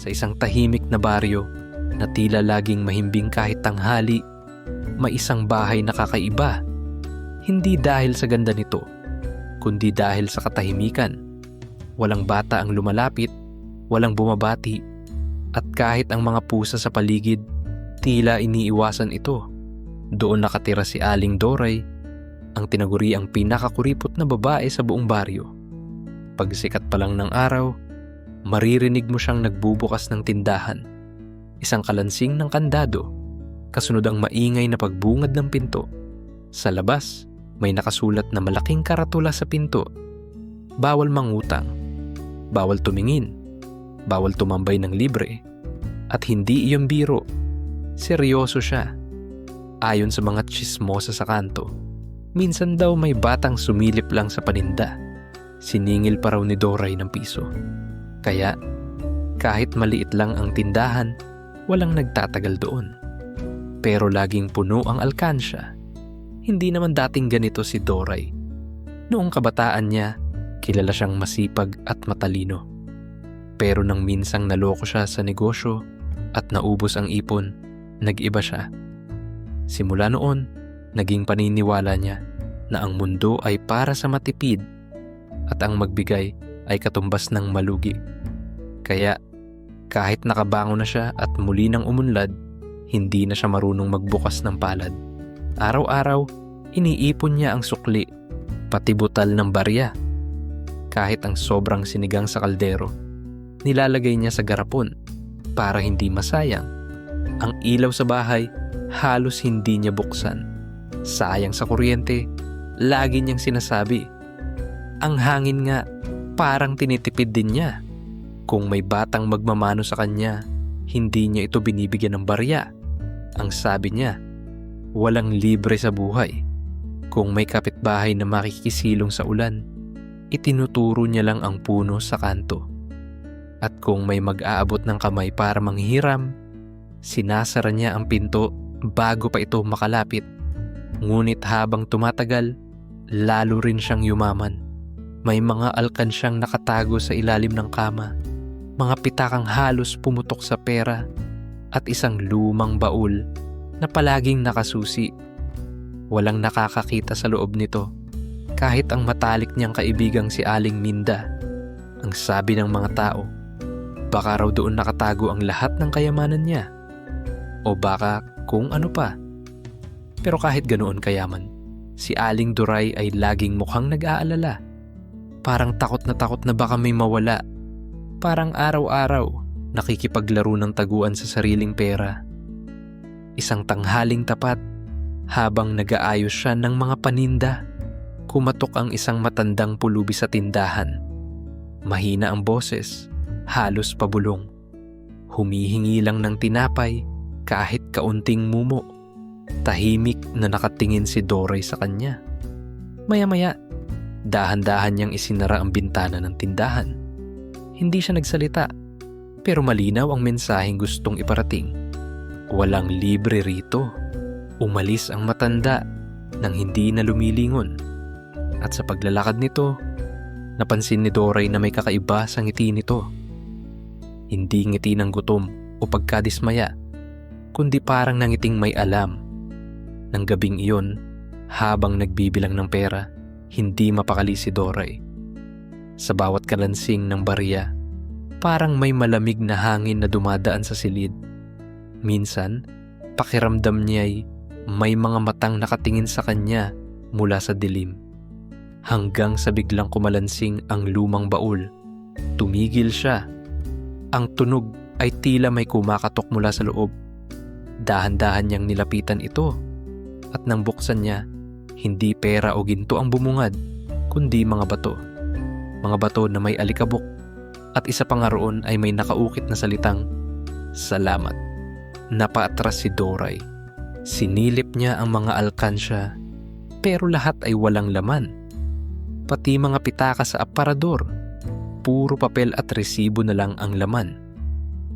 Sa isang tahimik na baryo na tila laging mahimbing kahit tanghali, may isang bahay na kakaiba. Hindi dahil sa ganda nito, kundi dahil sa katahimikan. Walang bata ang lumalapit, walang bumabati, at kahit ang mga pusa sa paligid, tila iniiwasan ito. Doon nakatira si Aling Doray, ang tinaguri ang pinakakuripot na babae sa buong baryo. Pagsikat pa lang ng araw, maririnig mo siyang nagbubukas ng tindahan. Isang kalansing ng kandado, kasunod ang maingay na pagbungad ng pinto. Sa labas, may nakasulat na malaking karatula sa pinto. Bawal mangutang, bawal tumingin, bawal tumambay ng libre, at hindi iyon biro. Seryoso siya. Ayon sa mga chismosa sa kanto, minsan daw may batang sumilip lang sa paninda. Siningil pa raw ni Doray ng piso. Kaya, kahit maliit lang ang tindahan, walang nagtatagal doon. Pero laging puno ang alkansya. Hindi naman dating ganito si Doray. Noong kabataan niya, kilala siyang masipag at matalino. Pero nang minsang naloko siya sa negosyo at naubos ang ipon, nag-iba siya. Simula noon, naging paniniwala niya na ang mundo ay para sa matipid at ang magbigay ay katumbas ng malugi. Kaya kahit nakabango na siya at muli nang umunlad, hindi na siya marunong magbukas ng palad. Araw-araw, iniipon niya ang sukli, pati butal ng barya. Kahit ang sobrang sinigang sa kaldero, nilalagay niya sa garapon para hindi masayang. Ang ilaw sa bahay, halos hindi niya buksan. Sayang sa kuryente, lagi niyang sinasabi. Ang hangin nga, parang tinitipid din niya. Kung may batang magmamano sa kanya, hindi niya ito binibigyan ng barya. Ang sabi niya, walang libre sa buhay. Kung may kapitbahay na makikisilong sa ulan, itinuturo niya lang ang puno sa kanto. At kung may mag-aabot ng kamay para manghiram, sinasara niya ang pinto bago pa ito makalapit. Ngunit habang tumatagal, lalo rin siyang yumaman. May mga alkansyang nakatago sa ilalim ng kama, mga pitakang halos pumutok sa pera, at isang lumang baul na palaging nakasusi. Walang nakakakita sa loob nito, kahit ang matalik niyang kaibigang si Aling Minda. Ang sabi ng mga tao, baka raw doon nakatago ang lahat ng kayamanan niya. O baka kung ano pa. Pero kahit ganoon kayaman, si Aling Duray ay laging mukhang nag-aalala. Parang takot na takot na baka may mawala. Parang araw-araw, nakikipaglaro ng taguan sa sariling pera. Isang tanghaling tapat, habang nag-aayos siya ng mga paninda, kumatok ang isang matandang pulubi sa tindahan. Mahina ang boses, halos pabulong. Humihingi lang ng tinapay kahit kaunting mumo. Tahimik na nakatingin si Doray sa kanya. Maya-maya, dahan-dahan niyang isinara ang bintana ng tindahan. Hindi siya nagsalita, pero malinaw ang mensaheng gustong iparating. Walang libre rito. Umalis ang matanda nang hindi na lumilingon. At sa paglalakad nito, napansin ni Doray na may kakaiba sa ngiti nito. Hindi ngiti ng gutom o pagkadismaya, kundi parang nangiting may alam. Nang gabing iyon, habang nagbibilang ng pera, hindi mapakali si Doray. Sa bawat kalansing ng barya, parang may malamig na hangin na dumadaan sa silid. Minsan, pakiramdam niya'y may mga matang nakatingin sa kanya mula sa dilim. Hanggang sa biglang kumalansing ang lumang baul, tumigil siya. Ang tunog ay tila may kumakatok mula sa loob. Dahan-dahan niyang nilapitan ito at nang buksan niya, hindi pera o ginto ang bumungad, kundi mga bato. Mga bato na may alikabok at isa pa nga roon ay may nakaukit na salitang, Salamat. Napaatras si Doray. Sinilip niya ang mga alkansya, pero lahat ay walang laman. Pati mga pitaka sa aparador, puro papel at resibo na lang ang laman.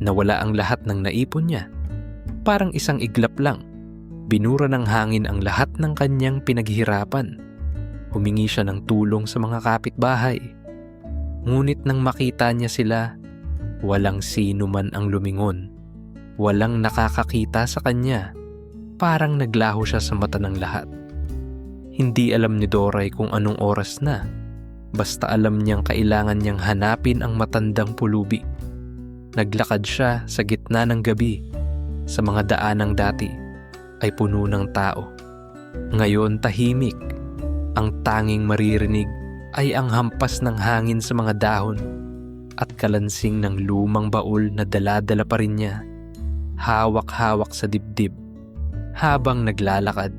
Nawala ang lahat ng naipon niya. Parang isang iglap lang. Binura ng hangin ang lahat ng kanyang pinaghirapan. Humingi siya ng tulong sa mga kapitbahay. Ngunit nang makita niya sila, Walang sino man ang lumingon. Walang nakakakita sa kanya. Parang naglaho siya sa mata ng lahat. Hindi alam ni Doray kung anong oras na. Basta alam niyang kailangan niyang hanapin ang matandang pulubi. Naglakad siya sa gitna ng gabi. Sa mga daanang dati ay puno ng tao. Ngayon tahimik. Ang tanging maririnig ay ang hampas ng hangin sa mga dahon at kalansing ng lumang baul na dala-dala pa rin niya. Hawak-hawak sa dibdib. Habang naglalakad,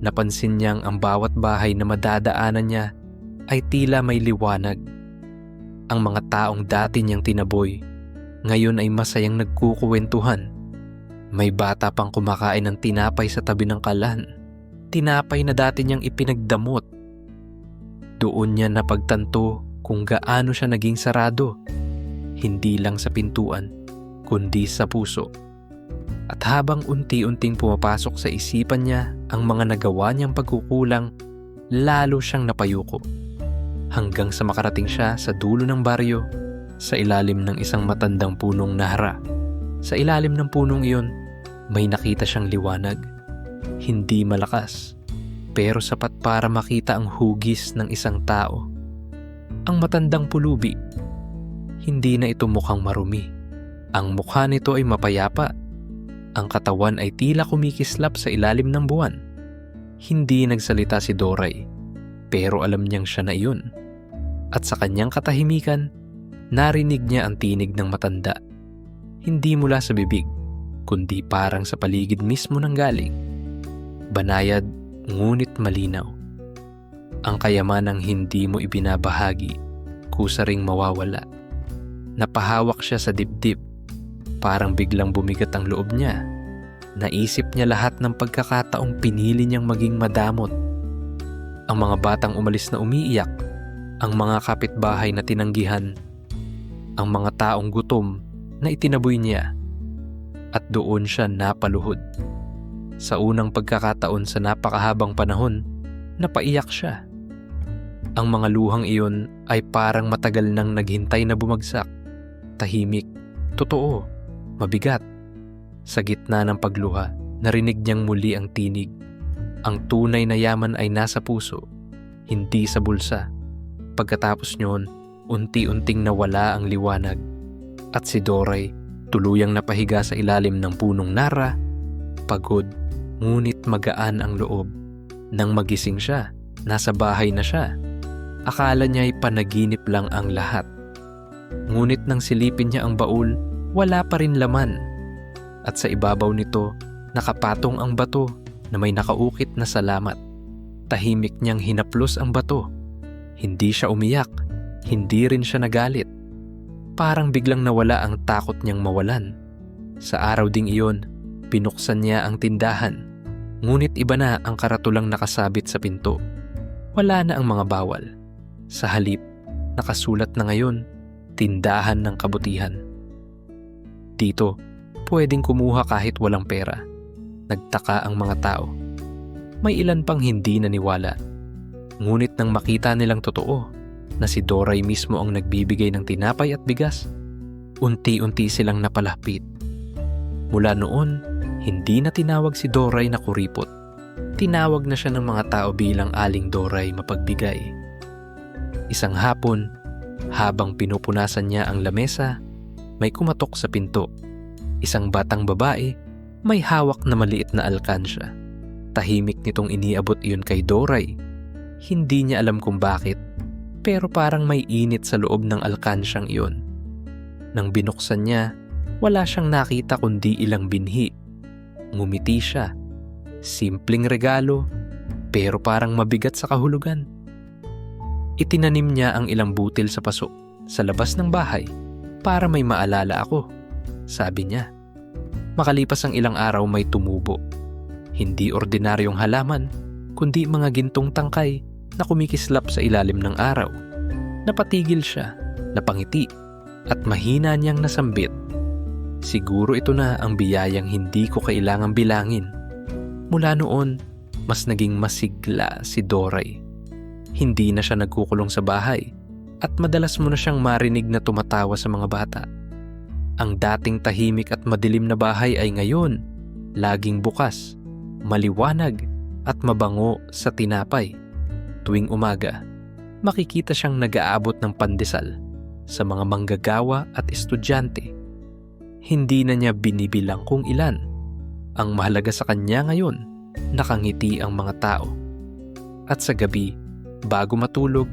napansin niyang ang bawat bahay na madadaanan niya ay tila may liwanag. Ang mga taong dati niyang tinaboy, ngayon ay masayang nagkukuwentuhan. May bata pang kumakain ng tinapay sa tabi ng kalan. Tinapay na dati niyang ipinagdamot. Doon niya napagtanto kung gaano siya naging sarado. Hindi lang sa pintuan, kundi sa puso. At habang unti-unting pumapasok sa isipan niya ang mga nagawa niyang pagkukulang, lalo siyang napayuko. Hanggang sa makarating siya sa dulo ng baryo, sa ilalim ng isang matandang punong nahara. Sa ilalim ng punong iyon, may nakita siyang liwanag. Hindi malakas, pero sapat para makita ang hugis ng isang tao. Ang matandang pulubi, hindi na ito mukhang marumi. Ang mukha nito ay mapayapa. Ang katawan ay tila kumikislap sa ilalim ng buwan. Hindi nagsalita si Doray, pero alam niyang siya na iyon. At sa kanyang katahimikan, narinig niya ang tinig ng matanda. Hindi mula sa bibig, kundi parang sa paligid mismo ng galing. Banayad, ngunit malinaw. Ang kayamanang hindi mo ibinabahagi, kusa ring mawawala. Napahawak siya sa dibdib, parang biglang bumigat ang loob niya. Naisip niya lahat ng pagkakataong pinili niyang maging madamot. Ang mga batang umalis na umiiyak, ang mga kapitbahay na tinanggihan, ang mga taong gutom na itinaboy niya, at doon siya napaluhod. Sa unang pagkakataon sa napakahabang panahon, napaiyak siya. Ang mga luhang iyon ay parang matagal nang naghintay na bumagsak. Tahimik, totoo, mabigat. Sa gitna ng pagluha, narinig niyang muli ang tinig. Ang tunay na yaman ay nasa puso, hindi sa bulsa. Pagkatapos niyon, unti-unting nawala ang liwanag. At si Doray, tuluyang napahiga sa ilalim ng punong nara, pagod, ngunit magaan ang loob. Nang magising siya, nasa bahay na siya. Akala niya ay panaginip lang ang lahat. Ngunit nang silipin niya ang baul, wala pa rin laman. At sa ibabaw nito, nakapatong ang bato na may nakaukit na salamat. Tahimik niyang hinaplos ang bato. Hindi siya umiyak, hindi rin siya nagalit. Parang biglang nawala ang takot niyang mawalan. Sa araw ding iyon, binuksan niya ang tindahan. Ngunit iba na ang karatulang nakasabit sa pinto. Wala na ang mga bawal. Sa halip, nakasulat na ngayon, tindahan ng kabutihan. Dito, pwedeng kumuha kahit walang pera. Nagtaka ang mga tao. May ilan pang hindi naniwala. Ngunit nang makita nilang totoo na si Doray mismo ang nagbibigay ng tinapay at bigas, unti-unti silang napalapit. Mula noon, hindi na tinawag si Doray na kuripot. Tinawag na siya ng mga tao bilang aling Doray mapagbigay. Isang hapon, habang pinupunasan niya ang lamesa, may kumatok sa pinto. Isang batang babae, may hawak na maliit na alkansya. Tahimik nitong iniabot iyon kay Doray. Hindi niya alam kung bakit, pero parang may init sa loob ng alkansyang iyon. Nang binuksan niya, wala siyang nakita kundi ilang binhi. Ngumiti siya. Simpleng regalo, pero parang mabigat sa kahulugan. Itinanim niya ang ilang butil sa paso sa labas ng bahay para may maalala ako, sabi niya. Makalipas ang ilang araw may tumubo. Hindi ordinaryong halaman, kundi mga gintong tangkay na kumikislap sa ilalim ng araw. Napatigil siya, napangiti, at mahina niyang nasambit. Siguro ito na ang biyayang hindi ko kailangang bilangin. Mula noon, mas naging masigla si Doray. Hindi na siya nagkukulong sa bahay at madalas mo na siyang marinig na tumatawa sa mga bata. Ang dating tahimik at madilim na bahay ay ngayon laging bukas, maliwanag at mabango sa tinapay. Tuwing umaga, makikita siyang nag-aabot ng pandesal sa mga manggagawa at estudyante. Hindi na niya binibilang kung ilan. Ang mahalaga sa kanya ngayon, nakangiti ang mga tao. At sa gabi, bago matulog,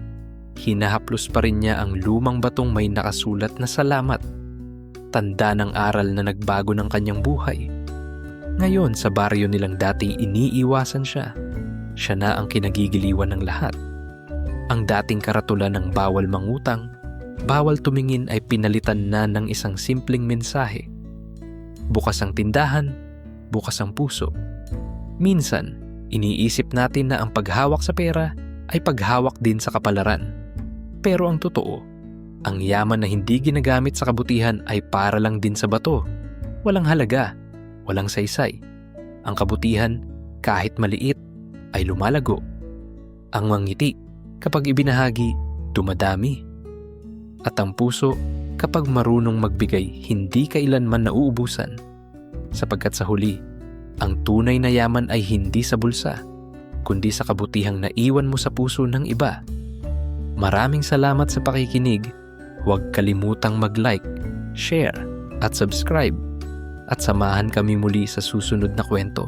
hinahaplos pa rin niya ang lumang batong may nakasulat na salamat. Tanda ng aral na nagbago ng kanyang buhay. Ngayon sa baryo nilang dating iniiwasan siya, siya na ang kinagigiliwan ng lahat. Ang dating karatulan ng bawal mangutang, bawal tumingin ay pinalitan na ng isang simpleng mensahe. Bukas ang tindahan, bukas ang puso. Minsan, iniisip natin na ang paghawak sa pera ay paghawak din sa kapalaran. Pero ang totoo, ang yaman na hindi ginagamit sa kabutihan ay para lang din sa bato. Walang halaga, walang saysay. Ang kabutihan, kahit maliit, ay lumalago. Ang mangiti, kapag ibinahagi, dumadami. At ang puso, kapag marunong magbigay, hindi kailanman nauubusan. Sapagkat sa huli, ang tunay na yaman ay hindi sa bulsa, kundi sa kabutihang naiwan mo sa puso ng iba. Maraming salamat sa pakikinig. Huwag kalimutang mag-like, share, at subscribe. At samahan kami muli sa susunod na kwento.